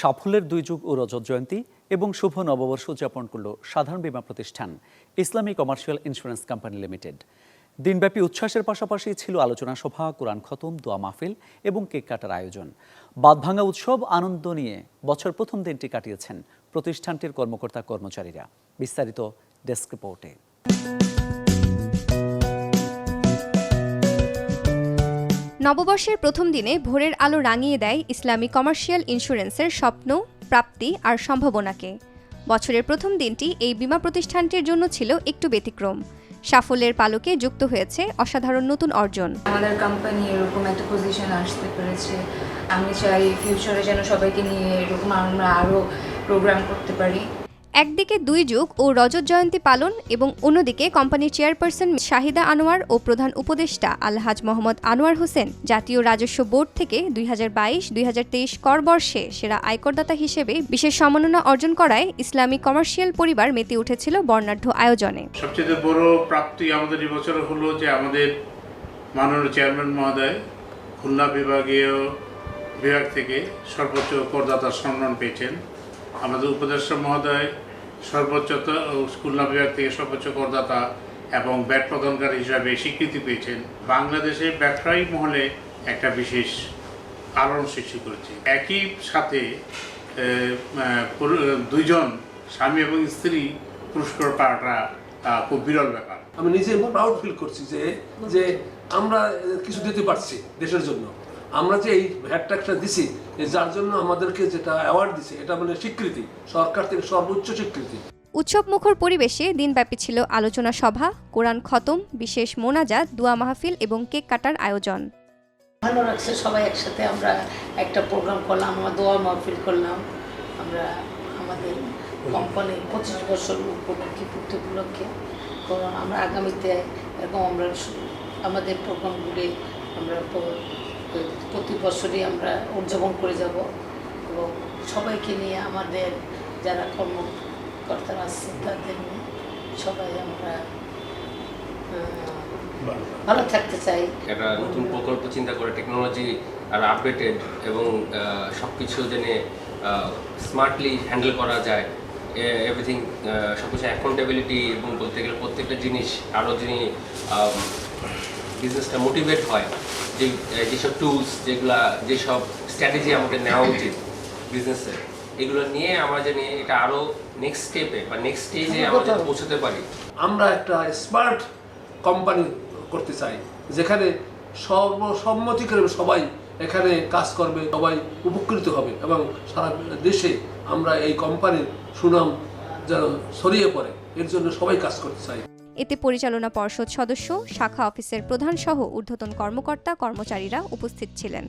সাফল্যের দুই যুগ ও রজত জয়ন্তী এবং শুভ নববর্ষ উদযাপন করল সাধারণ বীমা প্রতিষ্ঠান, ইসলামী কমার্শিয়াল ইন্স্যুরেন্স কোম্পানি লিমিটেড। দিনব্যাপী উচ্ছ্বাসের পাশাপাশি ছিল আলোচনা সভা, কোরআন খতম, দোয়া মাহফিল এবং কেক কাটার আয়োজন। বাদভাঙ্গা উৎসব আনন্দ নিয়ে বছর প্রথম দিনটি কাটিয়েছেন প্রতিষ্ঠানটির কর্মকর্তা কর্মচারীরা বিস্তারিত ডেস্ক রিপোর্টে। নববর্ষের প্রথম দিনে ভোরের আলো রাঙিয়ে দেয় ইসলামী কমার্শিয়াল ইন্স্যুরেন্সের স্বপ্ন, প্রাপ্তি আর সম্ভাবনাকে। বছরের প্রথম দিনটি এই বীমা প্রতিষ্ঠানটির জন্য ছিল একটু ব্যতিক্রম। সাফল্যের পালকে যুক্ত হয়েছে অসাধারণ নতুন অর্জন। আমাদের কোম্পানি এরকম একটা পজিশন আসতে পেরেছে। আমি চাই ফিউচারে যেন সবাইকে নিয়ে এরকম আমরা আরও প্রোগ্রাম করতে পারি। একদিকে দুই যুগ ও রজত জয়ন্তী পালন এবং অন্যদিকে কোম্পানির চেয়ারপারসন শাহিদা আনোয়ার ও প্রধান উপদেষ্টা আলহাজ মোহাম্মদ আনোয়ার হোসেন জাতীয় রাজস্ব বোর্ড থেকে দুই হাজার বাইশ দুই হাজার তেইশ কর বর্ষে সেরা আয়করদাতা হিসেবে বিশেষ সম্মাননা অর্জন করায় ইসলামী কমার্শিয়াল পরিবার মেতে উঠেছিল বর্ণাঢ্য আয়োজনে। সবচেয়ে বড় প্রাপ্তি আমাদের এবছর হলো যে আমাদের মাননীয় চেয়ারম্যান মহোদয় খুলনা বিভাগীয় বিভাগ থেকে সর্বোচ্চ করদাতার সম্মান পেয়েছেন। আমাদের উপদেষ্টা মহোদয় সর্বোচ্চ খুলনা বিভাগ থেকে সর্বোচ্চ করদাতা এবং ব্যাট প্রদানকারী হিসাবে স্বীকৃতি পেয়েছেন। বাংলাদেশে ব্যবসায়ী মহলে একটা বিশেষ আলোড়ন সৃষ্টি করেছে। একই সাথে দুইজন স্বামী এবং স্ত্রী পুরস্কার পাওয়াটা খুব বিরল ব্যাপার। আমি নিজে প্রাউড ফিল করছি যে যে আমরা কিছু দিতে পারছি দেশের জন্য। আমরা যে এই ভ্যাট ট্যাক্সটা দিছি যার জন্য আমাদেরকে যেটা অ্যাওয়ার্ড দিছে এটা মানে স্বীকৃতি সরকার থেকে সর্বোচ্চ স্বীকৃতি। উৎসব মুখর পরিবেশে দিনব্যাপী ছিল আলোচনা সভা কোরআন খতম বিশেষ মোনাজাত দোয়া মাহফিল এবং কেক কাটার আয়োজন। ভালো লাগছে সবাই একসাথে আমরা একটা প্রোগ্রাম করলাম আমরা দোয়া মাহফিল করলাম। আমরা আমাদের কোম্পানির পঁচিশ বছর উপলক্ষে পূর্তি উপলক্ষে আমরা আগামীতে এরকম আমরা আমাদের প্রোগ্রামগুলি আমরা প্রতি বছরই আমরা উদযাপন করে যাব এবং সবাইকে নিয়ে আমাদের যারা কর্মকর্তারা আছে তাদের নিয়ে সবাই আমরা ভালো। থাকতে চাই। একটা নতুন প্রকল্প চিন্তা করে টেকনোলজি আর আপডেটেড এবং সব কিছু জেনে স্মার্টলি হ্যান্ডেল করা যায়। এভরিথিং সব কিছু অ্যাকাউন্টেবিলিটি এবং বলতে গেলে প্রত্যেকটা জিনিস আরও যিনি বিজনেসটা মোটিভেট হয়, যে যেসব টুলস যেগুলা, যেসব স্ট্র্যাটেজি আমাদের নেওয়া উচিত বিজনেসের এগুলো নিয়ে আমরা জানি এটা আরও নেক্সট স্টেপে বা নেক্সট স্টেজে আমরা পৌঁছতে পারি। আমরা একটা স্মার্ট কোম্পানি করতে চাই, যেখানে সর্বসম্মতিক্রমে সবাই এখানে কাজ করবে, সবাই উপকৃত হবে, এবং সারা দেশে আমরা এই কোম্পানির সুনাম যেন ছড়িয়ে পড়ে, এর জন্য সবাই কাজ করতে চাই। এতে পরিচালনা পর্ষদ সদস্য শাখা অফিসের প্রধানসহ ঊর্ধ্বতন কর্মকর্তা কর্মচারীরা উপস্থিত ছিলেন।